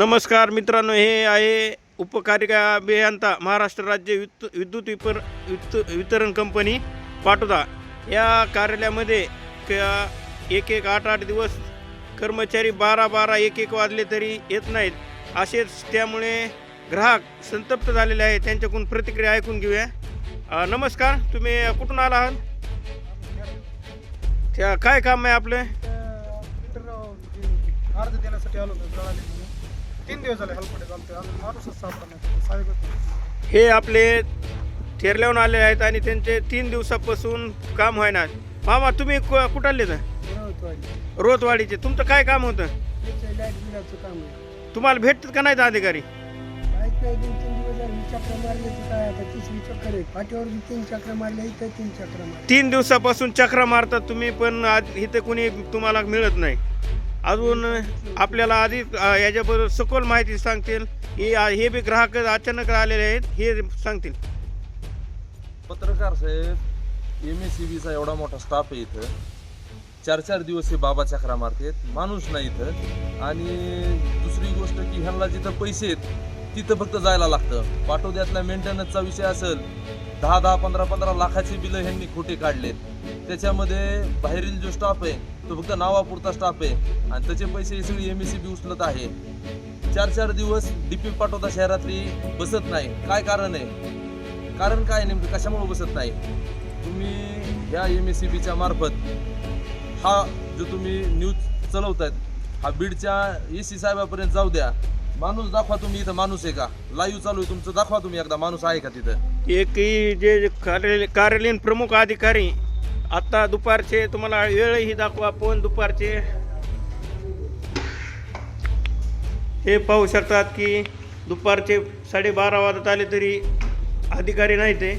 नमस्कार मित्रांनो हे आहे उपकारिका अभियंता महाराष्ट्र राज्य विद्यु विद्युत विपर वित वितरण कंपनी पाटोदा. या कार्यालयामध्ये क- एक एक आठ आठ दिवस कर्मचारी बारा बारा एक एक वाजले तरी येत नाहीत. असेच त्यामुळे ग्राहक संतप्त झालेले आहेत. त्यांच्याकडून प्रतिक्रिया ऐकून घेऊया. नमस्कार तुम्ही कुठून आला आहात? त्या काय काम आहे आपलं? अर्ज देण्यासाठी आलो तीन दिवस झाले हलपडे चालते अजून माणूसच सापडा नाही साहेब हे आपले थेरल्याहून आले आहेत आणि त्यांचे तीन दिवसापासून काम व्हायना मामा तुम्ही कु- कुठं आले तर रोतवाडीचे. तुमचं काय काम होतं? लाइट बिलाचं काम आहे. तुम्हाला भेटतात का नाहीत अधिकारी? लाइट नाही दोन तीन दिवस झाले. चक्र मारले तर काय? आता तिसरी चक्कर आहे. पाठीवर बी तीन चक्र मारले इथं तीन चक्र मारले. तीन दिवसापासून चक्र मारतात तुम्ही पण आज इथे कोणी तुम्हाला मिळत नाही. अजून आपल्याला आधी याच्याबरोबर सखोल माहिती सांगतील. हे हे बी ग्राहक अचानक आलेले आहेत हे सांगतील. पत्रकार साहेब एम एस सी बीचा एवढा मोठा स्टाफ आहे इथं. चार चार दिवस हे बाबा चक्रा मारतात माणूस नाही इथं. आणि दुसरी गोष्ट की ह्यांना जिथं पैसे आहेत तिथं फक्त जायला लागतं. पाठवद्यातल्या मेंटेनन्सचा विषय असेल दहा दहा पंधरा पंधरा लाखाची बिलं ह्यांनी खोटे काढलेत. त्याच्यामध्ये बाहेरील जो स्टाफ आहे तो फक्त नावापुरता स्टाफ आहे आणि त्याचे पैसे सगळी एम एस सी बी उचलत आहे. चार चार दिवस डीपी पाठवता शहरातली बसत नाही. काय कारण आहे? कारण काय नेमकं? कशामुळे बसत नाही? तुम्ही ह्या एम एस सी बीच्या मार्फत हा जो तुम्ही न्यूज चालवतायत हा बीडच्या ए सी साहेबापर्यंत जाऊ द्या. माणूस दाखवा तुम्ही इथं माणूस आहे का? लाईव्ह चालू आहे तुमचं दाखवा तुम्ही एकदा माणूस आहे का तिथं? एकही जे कार्यालय कार्यालयीन प्रमुख अधिकारी आता दुपारचे तुम्हाला वेळही दाखवा पण दुपारचे हे पाहू शकतात की दुपारचे साडेबारा वाजत आले तरी अधिकारी नाही ते